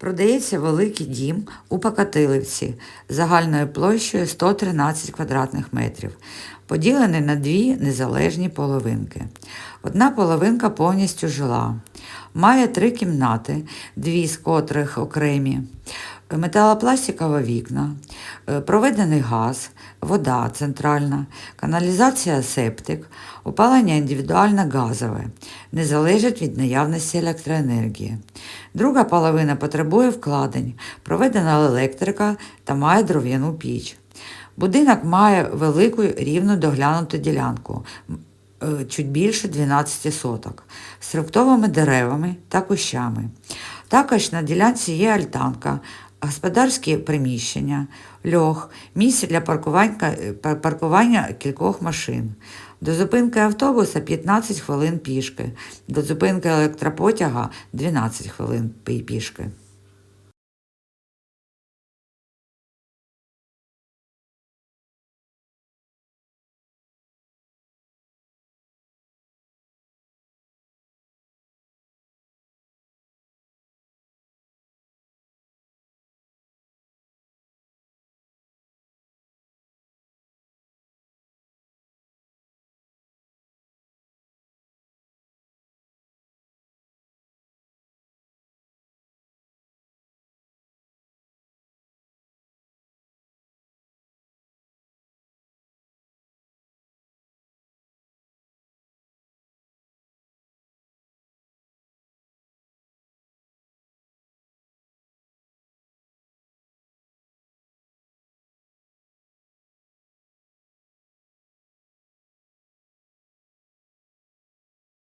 Продається великий дім у Покатилівці загальною площею 113 квадратних метрів, поділений на дві незалежні половинки. Одна половинка повністю жила, має три кімнати, дві з котрих окремі, металопластикові вікна, е, проведений газ, вода центральна, каналізація септик, опалення індивідуальне газове, не залежить від наявності електроенергії. Друга половина потребує вкладень, проведена електрика та має дров'яну піч. Будинок має велику рівну доглянуту ділянку, е, чуть більше 12 соток, з фруктовими деревами та кущами. Також на ділянці є альтанка, господарські приміщення, льох, місце для паркування, паркування кількох машин. До зупинки автобуса 15 хвилин пішки, до зупинки електропотяга 12 хвилин пішки.